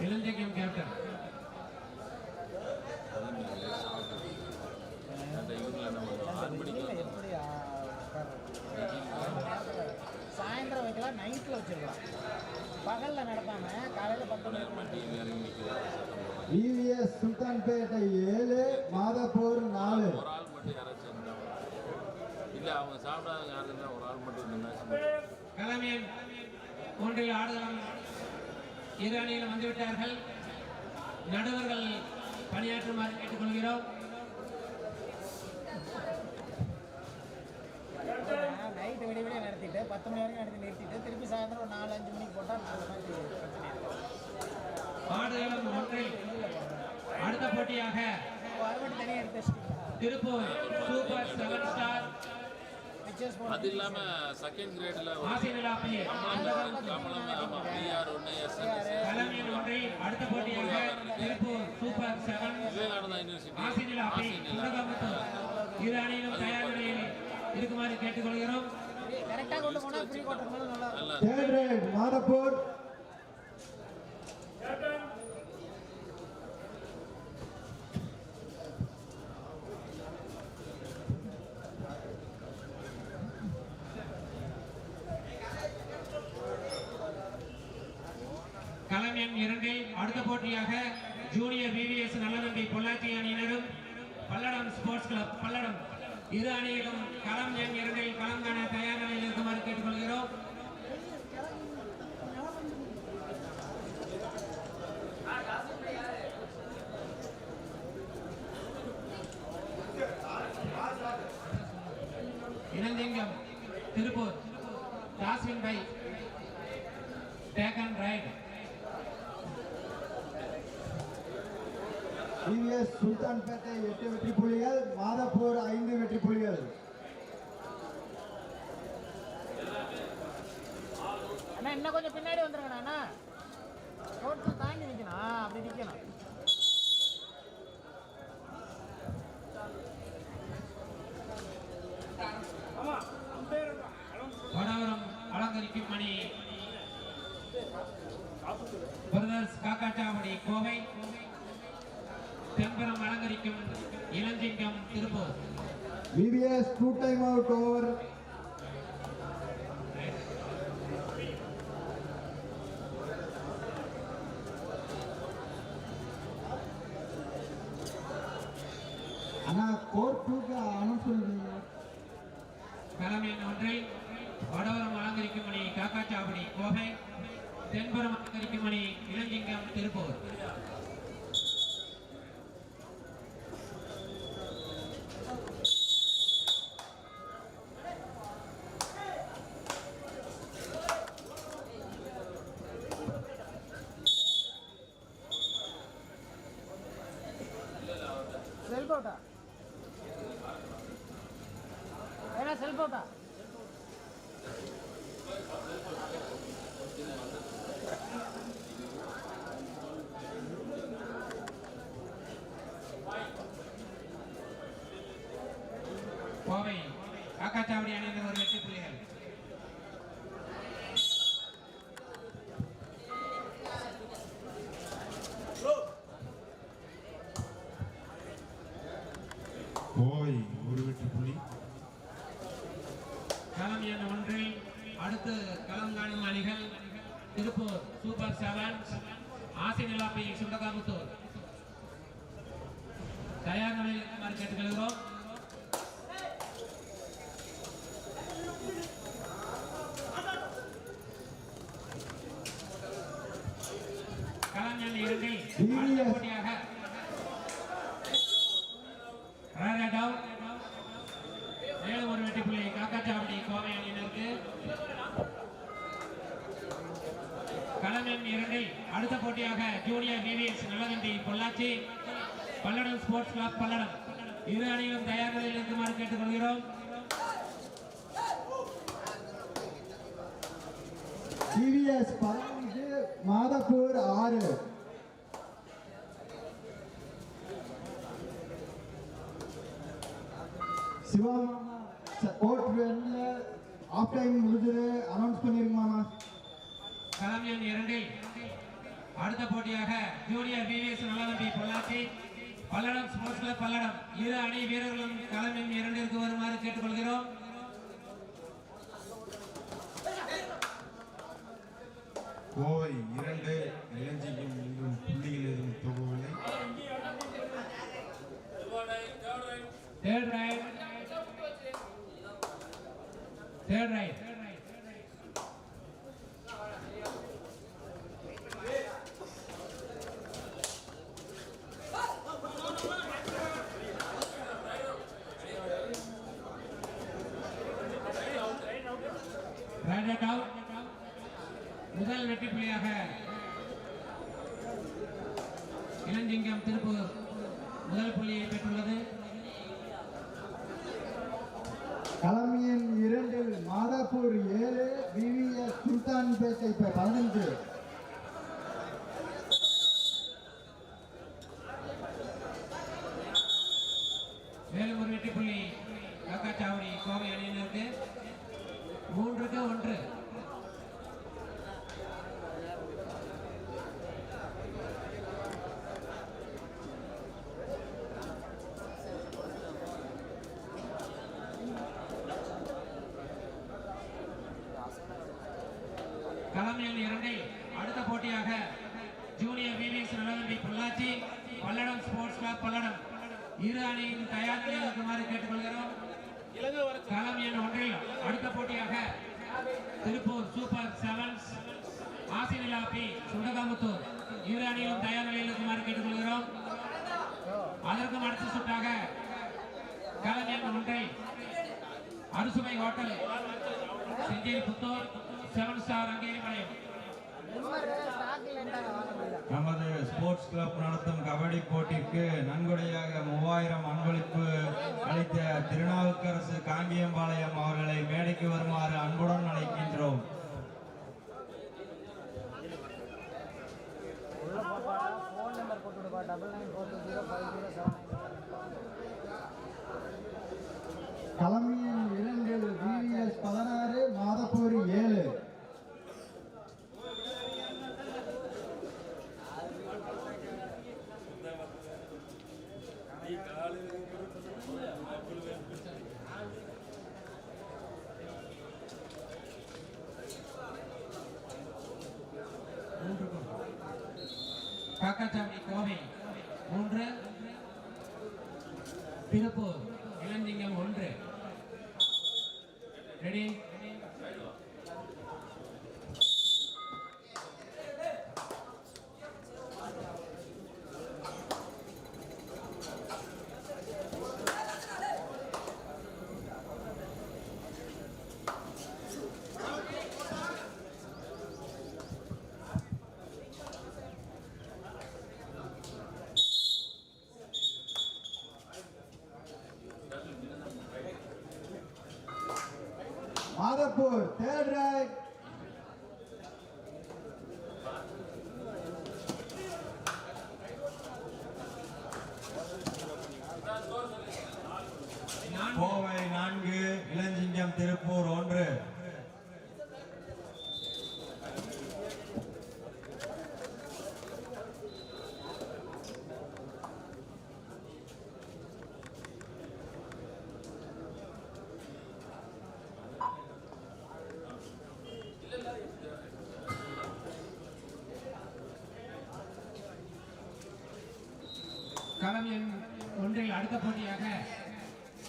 Captain எப்படி ஆ, உட்கார்றது? சாயந்தரம் வைக்கலாம் நைட்டில் வச்சிருக்கலாம். பகலில் நடத்தாம காலையில் பத்து மணிக்கு வண்டி இறங்கி நிற்கிறது டிவிஎஸ் சுல்தான்பேட்டை ஏழு மாதப்பூர் நாலு. ஒரு ஆள் மட்டும் யாராச்சும் இல்லை அவங்க சாப்பிடாத யாரும் ஒரு ஆள் மட்டும் கலமையன் ஒன்றில் ஆடுகளம் இரு அணியிலும் வந்துவிட்டார்கள். நடுவர்கள் பணியாற்றுமாறு கேட்டுக்கொள்கிறோம். நைட்டு விடிய விடிய நடத்திட்டு பத்து மணி வரைக்கும் நடத்தி நிறுத்திட்டு திருப்பி சாயந்தரம் ஒரு நாலு அஞ்சு மணிக்கு போட்டால் நாலு இல்லை ஆடுகளம் ஒன்றில் அடுத்த போட்டியாக திருப்பூர் சூப்பர் செவன் ஸ்டார் அது போட்டு இல்லாமல் செகண்ட் கிரேடில் விவேகானந்தா யூனிவர்சிட்டி இரு அணியிலும் தயார் நிலையில் இருக்குமாறு கேட்டுக்கொள்கிறோம். கரெக்டாக கொண்டு போனால் ஃப்ரீ கொண்டு நல்லா இருக்கும். நல்லா தேர்ட் ரைட் மாதப்பூர் களம் எண் இரண்டில் அடுத்த போட்டியாக ஜூனியர் விவிஎஸ் நல்லநம்பி பொள்ளாச்சி அணியினரும் பல்லடம் ஸ்போர்ட்ஸ் கிளப் பல்லடம். இரு அணியிலும் களம் எண் இரண்டில் களம் காண தயார் நிலையில் இருக்குமாறு கேட்டுக்கொள்கிறோம். Ilanchingam Tiruppur. தாஸ்வின் by tag and raid TVS Sultanpet எட்டு வெற்றி புள்ளிகள் மாதப்பூர் ஐந்து வெற்றி புள்ளிகள். அண்ணா இன்னும் கொஞ்சம் பின்னாடி வந்துருங்கண்ணா அண்ணா ரோட்டில் தாண்டி நிற்கணும் ஆ, அப்படி நிற்கணும் வடவரம் அலங்கரிக்கும் Mani brothers Kakkachavadi Kovai தென்பரம் அலங்கரிக்கும் Ilanchingam Tiruppur TVS two time out over அண்ணா கோர்ட் டூக்கு அனௌன்ஸ் பண்ணுறீங்க ஒன்றில் வடவரம் அலங்கரிக்கும் மணி காக்காச்சாவடி கோவை தென்பரம் அலங்கரிக்கும் மணி கோவை காக்காச்சாவடி அணியினர் ஒரு வெற்றி புள்ளிகள் கோவை ஒரு வெற்றி புள்ளி களம் எண் ஒன்றில் அடுத்து களம் காணும் அணிகள் திருப்பூர் சூப்பர் செவன் ஆசி நிலாப்பி சுண்டகாமுத்தூர் தயார் நிலையில் இருக்குமாறு கேட்டுக்கொள்கிறோம் களம் எண் இரண்டில் அடுத்த போட்டியாக ரன் அவுட் மேலும் ஒரு வெற்றி புள்ளி காக்காச்சாவடி கோவை அணியினருக்கு களம் எண் இரண்டில் அடுத்த போட்டியாக junior VVS Nallakandi Pollachi. Palladam sports club Palladam. இரு அணிகளும் தயார் நிலையில் இருக்குமாறு கேட்டுக்கொள்கிறோம். டிவிஎஸ் பதினஞ்சு மாதப்பூர் ஆறு. சிவம் கோர்ட் வெளில ஆஃப் டைம் முடிஞ்சது. அனௌன்ஸ் பண்ணிருங்க மாமா களம் எண் இரண்டில் அடுத்த போட்டியாக junior PVS Nallathambi Pollachi. Palladam sports club Palladam. இரு அணி வீரர்களும் களமின் இரண்டிற்கு வருமாறு கேட்டுக்கொள்கிறோம். கோவை இரண்டு இளஞ்சிக்கும் இன்னும் புள்ளிகள் எதுவும் தொகவில்லை third raid third raid raid Madhapur third raid நான்கு கோவை நான்கு இளஞ்சிங்கம் திருப்பூர் ஒன்று களம் எண் ஒன்றில் அடுத்த போட்டியாக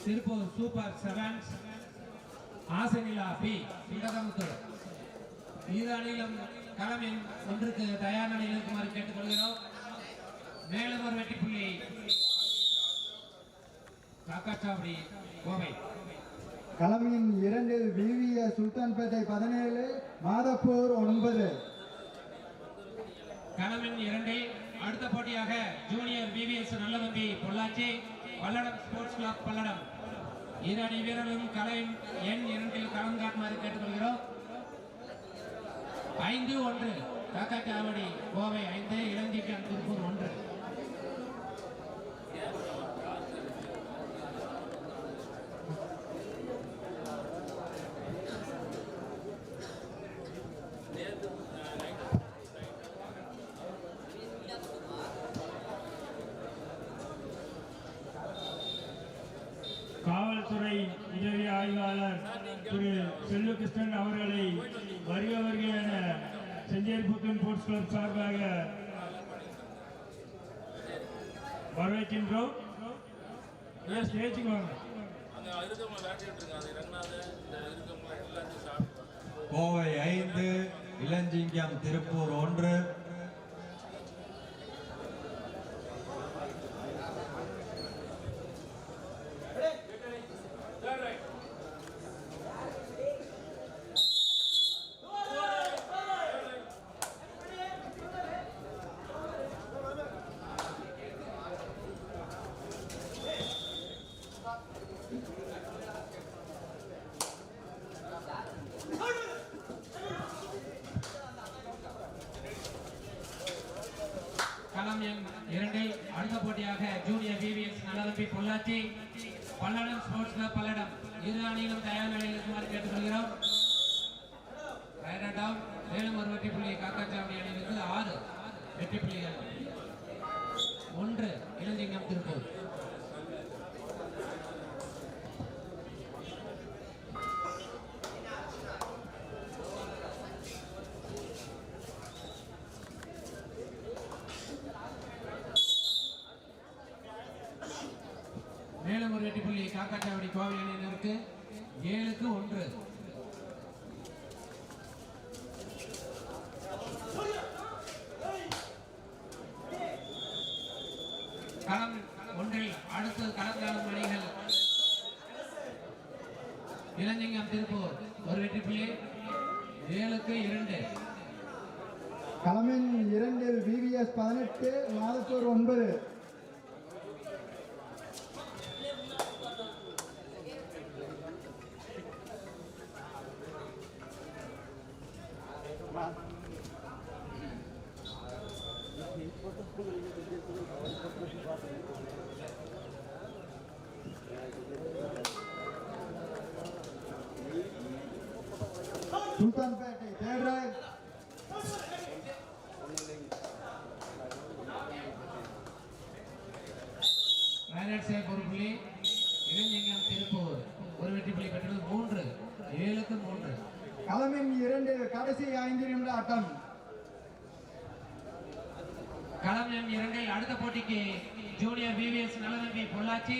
திருப்பூர் சூப்பர் செவன்ஸ் ஆசனிலா பி சுண்டகமுத்தூர் இரு அணியிலும் களம் எண் ஒன்றுக்கு தயார் நிலையில் இருக்குமாறு கேட்டுக்கொள்கிறோம். மேலும் ஒரு வெற்றி புள்ளி. காக்காச்சாவடி கோவை. களம் எண் இரண்டில் விவிஎஸ் சுல்தான்பேட்டை பதினேழு மாதாப்பூர் ஒன்பது. களம் எண் இரண்டில் அடுத்த போட்டியாக junior PVS Nallathambi Pollachi Palladam sports club Palladam. இரு அணி வீரர்களும் கலை எண் இரண்டில் கலந்து காட்டுமாறு கேட்டுக்கொள்கிறோம். ஐந்து ஒன்று. காக்காச்சாவடி கோவை ஐந்து இளஞ்சிக்கம் திருப்பூர் ஒன்று. புத்தன் கிளப் சார்பாக வரவேற்கின்றோம். ஸ்டேஜுக்கு வாங்க. இந்த கோவை ஐந்து இளஞ்சிங்கம் திருப்பூர் ஒன்று. Nallathambi Palladam sports club Palladam. இரு அணியிலும் தயார் நிலையில் இருக்குமாறு கேட்டுக்கொள்கிறோம் ரைடர் டவுன் மேலும் ஒரு வெற்றி புள்ளி காக்காச்சாவடி அணியிலிருந்து ஆறு வெற்றி புள்ளிகள் ஒன்று இளஞ்சிங்கம் திருப்பூர் மேலும் ஒரு வெற்றி புள்ளி காக்காச்சாவடி கோவை அணியினருக்கு ஏழுக்கு ஒன்று களம் ஒன்றில் அடுத்தது களங்காணும் அணிகள் இளஞ்சிங்கம் திருப்பூர் ஒரு வெற்றி புள்ளி. ஏழுக்கு இரண்டு. களமின் இரண்டு விவிஎஸ் பதினெட்டு மாதத்தூர் ஒன்பது சுல்தான்பேட்டை தேர்ட் ரைட் ரைடர்ஸே ஒரு புள்ளி இளஞ்சிங்கம் திருப்பூர் ஒரு வெற்றி புள்ளி பெற்றது மூன்று ஏழுக்கு மூன்று களமின் இரண்டு கடைசி ஐந்து நிமிட ஆட்டம் களம் இரண்டில் அடுத்த போட்டிக்கு junior PVS Nallathambi Pollachi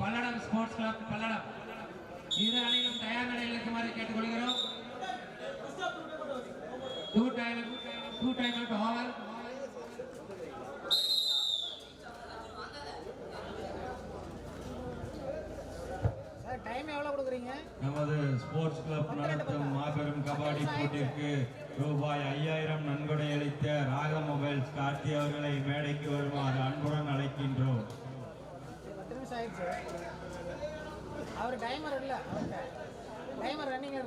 Palladam sports club Palladam. இரு அணியிலும் தயார் நிலையில் இருக்குமாறு கேட்டுக்கொள்கிறோம். Two time two time out over நமது ஸ்போர்ட்ஸ் கிளப் நடத்தும் மாபெரும் கபடி போட்டிற்கு ரூபாய் ஐயாயிரம் நன்கொடை அளித்த ராக மொபைல்ஸ் கார்த்தி அவர்களை மேடைக்கு வருமாறு அன்புடன் அழைக்கின்றோம். அவர் டைமர் இல்லை. டைமர் ரன்னிங்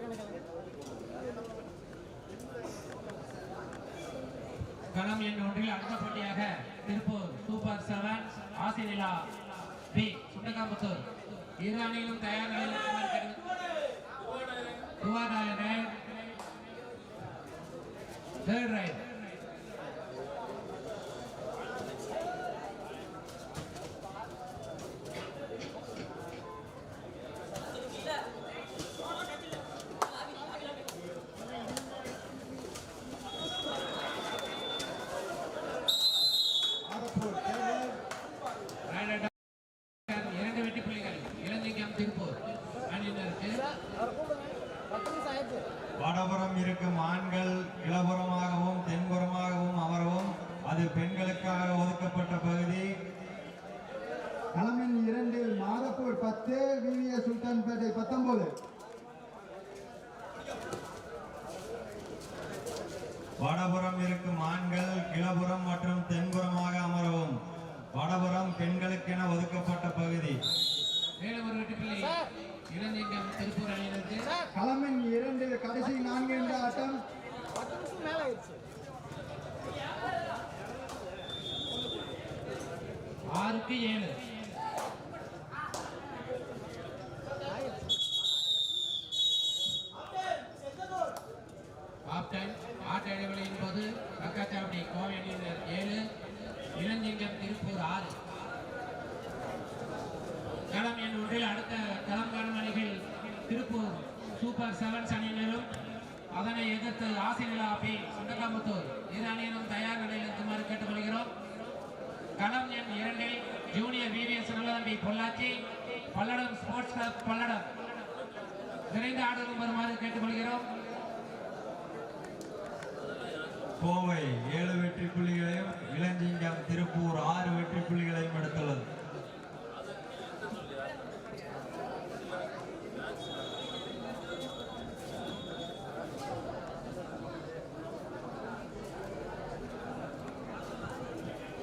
களம் எண் ஒன்றில் அடுத்த போட்டியாக திருப்பூர் சூப்பர் செவன் ஆசினிலா பி சுண்டகாம்புத்தூர் இரு அணியிலும் தயார் நிலையில் third raid Madhapur third raid raider இரண்டு வெற்றி புள்ளிகள் இளஞ்சிங்கம் திருப்பூர் அணியினருக்கு அவர் கூப்பிடுங்க பத்து நிமிஷம் ஆயிடுச்சு வடபுறம் இருக்கும் ஆண்கள் இளபுறமாகவும் தென்புறமாகவும் அமரவும் அது பெண்களுக்காக ஒதுக்கப்பட்ட பகுதி களமின் இரண்டில் மாதப்பூர் பத்து விவிஎஸ் சுல்தான்பேட்டை பத்தொன்பது வடபுறம் இருக்கும் ஆண்கள் கிளபுறம் மற்றும் தென்புறமாக அமரவும். வடபுறம் பெண்களுக்கென ஒதுக்கப்பட்ட பகுதி. களமின் இரண்டில் கடைசி நான்கு நிமிட ஆட்டம். ஆறுக்கு ஏழு ஆஃப் டைம் ஆட்ட இடைவெளியின் போது கக்காச்சாவடி கோவை அணியினர் ஏழு ஒரு ஆறு. களம் என் ஒன்றில் அடுத்த களம் காணும் அணிகள் திருப்பூர் சூப்பர் செவன்ஸ் அணியினரும் அதனை எதிர்த்து ஆசிரியர் ஆபி சுண்டகாமுத்தூர் இரு அணியினரும் தயார் நிலையில் இருக்குமாறு கேட்டுக்கொள்கிறோம். களம் எண் இரண்டில் junior VVS Nallathambi Pollachi Palladam sports club Palladam. விரைந்து ஆடலும் வருமாறு கேட்டுக்கொள்கிறோம். கோவை ஏழு வெற்றி புள்ளிகளையும் இளஞ்சிங்கம் திருப்பூர் ஆறு வெற்றி புள்ளிகளையும் எடுத்துள்ளது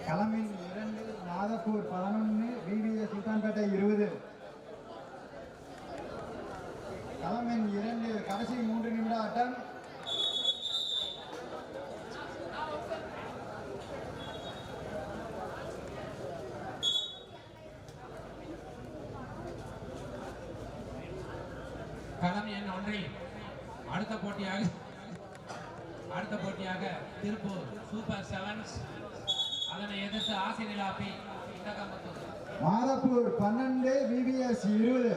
களமின் இரண்டு நாதப்பூர் பதினொன்று விவிஎஸ் சுல்தான்பேட்டை இருபது களமின் இரண்டு கடைசி மூன்று நிமிட ஆட்டம் களம் எண் ஒன்றில் அடுத்த போட்டியாக அடுத்த போட்டியாக திருப்பூர் சூப்பர் செவன்ஸ் அதனை எதிர்த்து ஆசிரியர் ஆபி சுண்டகாமுத்தூர் மாதப்பூர் பன்னெண்டு பிபிஎஸ் இருபது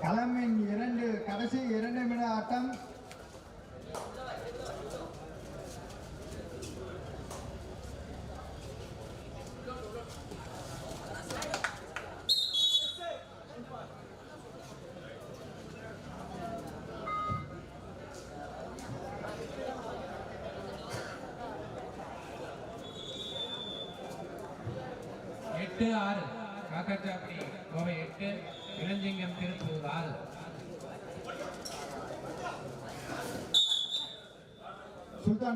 களமின் இரண்டு கடைசி இரண்டு நிமிட ஆட்டம் எட்டு ஆறு காக்கச்சாப்படி கோவை எட்டு இளஞ்சிங்கம் திருப்பூர் ஆறு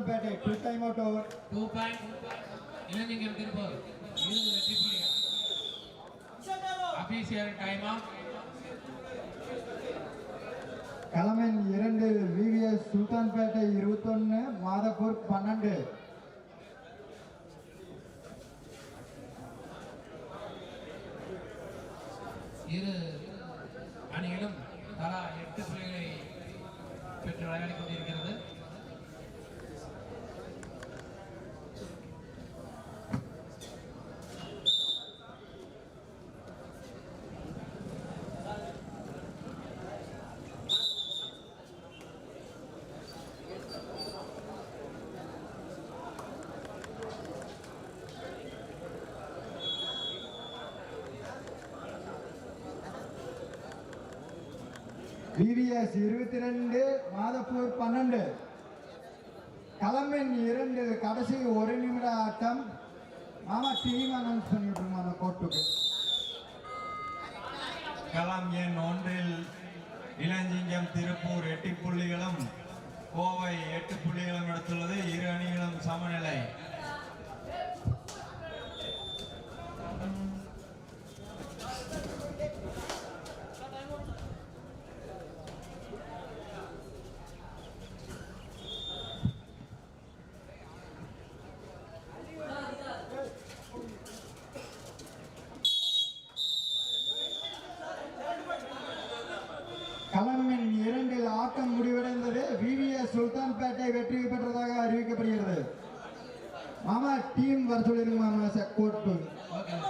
Sultanpet two time out over two point Ilanchingam Tiruppur இருபது வெற்றி புள்ளிகள் அபிஷியல் டைம் அவுட் களமின் இரண்டு விவிஎஸ் சுல்தான்பேட்டை இருபத்தொன்னு மாதப்பூர் பன்னெண்டு. இரு அணிகளும் தலா எட்டு புள்ளிகளை பெற்று விளையாடிக் கொண்டிருக்கிறது விவிஎஸ் இருபத்தி ரெண்டு மாதப்பூர் பன்னெண்டு. களமின் இரண்டு கடைசி ஒரு நிமிட ஆட்டம். மாமா டீம் அனௌன்ஸ் பண்ணிவிட்டுருமா அந்த கோர்ட்டுக்கு களம் எண் ஒன்றில் இளஞ்சிங்கம் திருப்பூர் எட்டு புள்ளிகளும் கோவை எட்டு புள்ளிகளும் எடுத்துள்ளது. இரு அணிகளும் சமநிலை களமின் இரண்டில் ஆட்டம் முடிவடைந்தது விவிஎஸ் சுல்தான்பேட்டை வெற்றி பெற்றதாக அறிவிக்கப்படுகிறது மாமா டீம் வர சொல்லிருங்க மாமா கோர்ட்டு ஓகே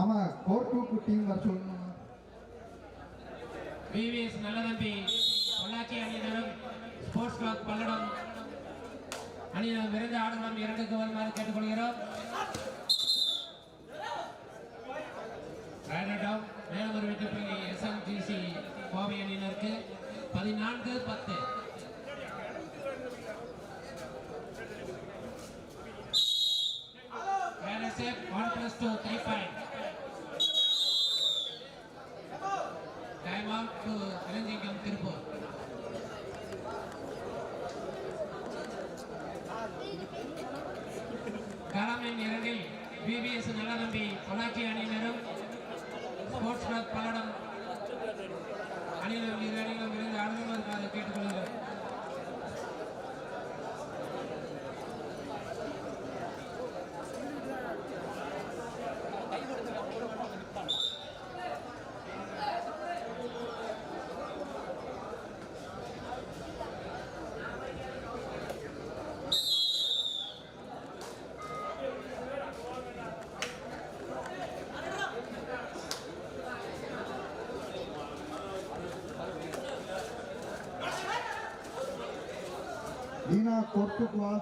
ஆமா கோர்ட் டூக்கு டீம் வர சொல்லணும் மாமா. நல்லதம்பி பொள்ளாச்சி அணியினரும் ஸ்போர்ட்ஸ் கிளப் பல்லடம். அணியினர் விரைந்து ஆடுகளம் இரண்டுக்கு வருமாறு கேட்டுக்கொள்கிறோம். ரைடர் மேலும் ஒரு வெற்றி புள்ளி எஸ்எம்ஜிசி கோவை அணியினருக்கு. பதினான்கு பத்து. Safe one plus two three कोर्टुआ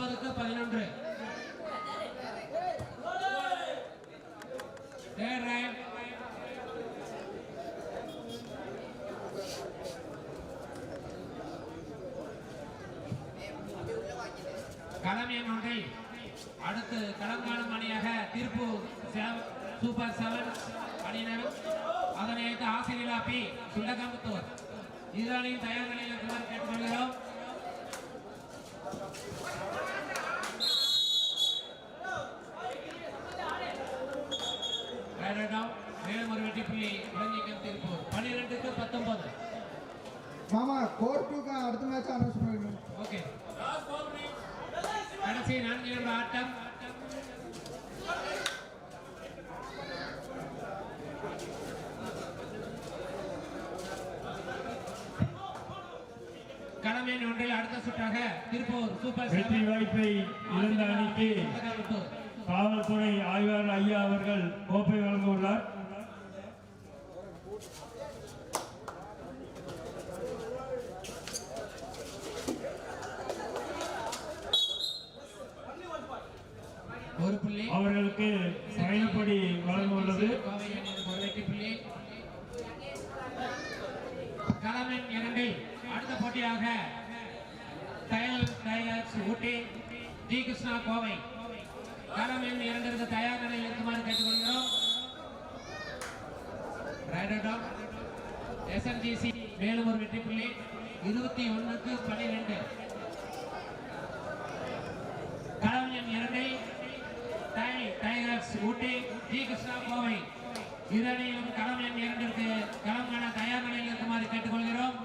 பத்தொன்பதுக்கு பதினொன்று. களம் எண் ஒன்றில் அடுத்து களம் காணும் அணியாக திருப்பூர் சூப்பர் செவன் அணியினர். அதனை அடுத்து ஆசிரியர் பி சுண்டகாம்பத்தூர். இரு தயார் நிலையில் கேட்டுக்கொள்கிறோம். மேலும் ஒரு வெற்றி புள்ளி இளஞ்சிங்கம் திருப்பூர் பன்னிரெண்டுக்கு பத்தொன்பது. மாமா கோர்ட் டூக்கு அடுத்த மேட்ச் அனௌன்ஸ் பண்ணிடுங்க ஓகே. கடைசி நான்கு நிமிட ஆட்டம். களமேன் ஒன்றில் அடுத்த சுற்றாக திருப்பூர் சூப்பர் வெற்றி வாய்ப்பை இழந்த அணிக்கு. காவல்துறை ஆய்வாளர் ஐயா அவர்கள் கோப்பை வழங்க உள்ளார் ஒரு புள்ளி. அவர்களுக்கு பயணப்படி வழங்க உள்ளது களமெண் இரண்டில் போட்டியாக டயல் ஊட்டி டி கிருஷ்ணா கோவை. களமெண் இரண்டிற்கு தயார் நிலையில் இருக்குமாறு கேட்டுக்கொள்கிறோம். எஸ்என்ஜிசி மேலும் ஒரு வெற்றி புள்ளி இருபத்தி ஒண்ணுக்கு பன்னிரெண்டு களம் எண் இரண்டை டைகர்ஸ் ஊட்டி டி கிருஷ்ணா கோவை. இரு அணியிலும் களம் எண் இரண்டிற்கு களம் காண தயார் நிலையில் இருக்குமாறு கேட்டுக்கொள்கிறோம்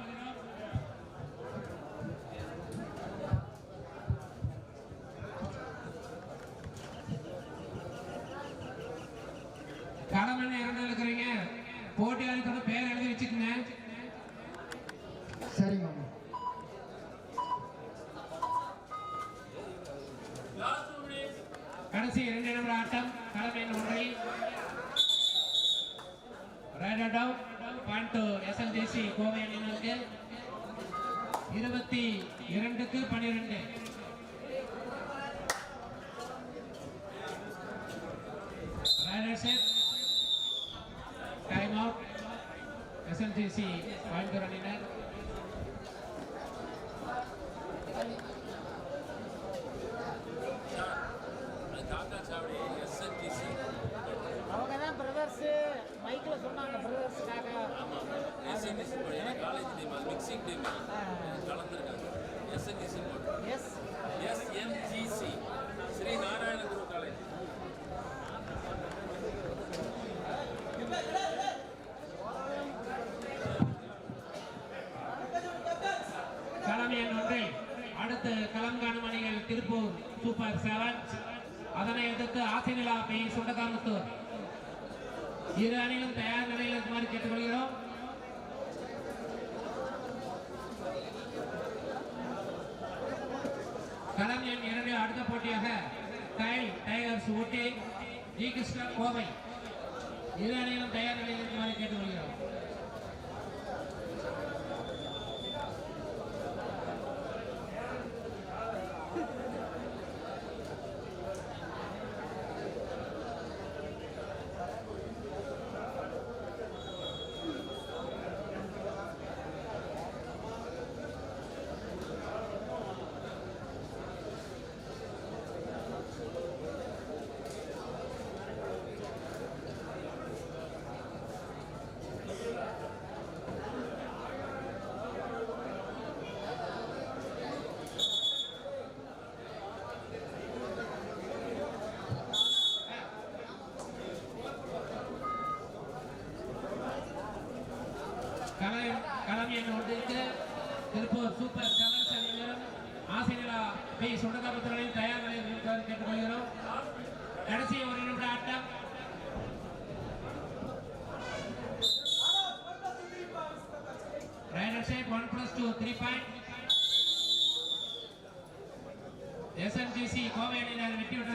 களம் எண் இரண்டில் இருக்கிறீங்க போட்டியாளர்களோட பேர் எழுதி வச்சுக்கோங்க சரிங்க மாமா கடைசி இரண்டு நிமிட ஆட்டம் களம் எண் ஒன்றில் raid out point to SLGC Kovai அணியினருக்கு இருபத்தி இரண்டுக்கு பனிரெண்டு raider set time out SLGC Coimbatore அணியினர் அது காக்கா சாவடி எஸ்என்டிசி அவங்க தான் பிரதர்ஸு மைக்கில் சொன்னாங்க பிரதர்ஸுக்காக ஆமாம் எஸ்என்டிசி ஏன்னா காலேஜ் டீம் அது mixing team கலந்துருக்காங்க SNDC S SNGC Shri Narayana Guru college களம் எண் ஒன்றில் அடுத்து களம் காணும் அணிகள் திருப்பூர் சூப்பர் செவன்ஸ் அதனை எதிர்த்து ஆசினிலா பி. சுண்டகாமுத்தூர் இரு அணிகளும் தயார் நிலையில் இருக்குமாறு கேட்டுக்கொள்கிறோம். களம் எண் இரண்டு. அடுத்த போட்டியாக கைல் டைகர்ஸ் ஊட்டி ஜி. கிருஷ்ணன் கோவை. இரு அணிகளும் தயார் நிலையில் இருக்குமாறு கேட்டுக்கொள்கிறோம் களம் களம் எண் ஒன்றிற்கு திருப்பூர் சூப்பர் செவன்ஸ் அணியினரும் ஆசிரியரா பி சுண்டகாபுத்திரனின் தயார் நிலையில் இருக்குமாறு கேட்டுக்கொள்கிறோம் கடைசி ஒரு நிமிட ஆட்டம் raider side one plus two three point SNGC Kovai அணியினர் வெற்றி பெற்றதாக அறிவிக்கப்பட்டுள்ளது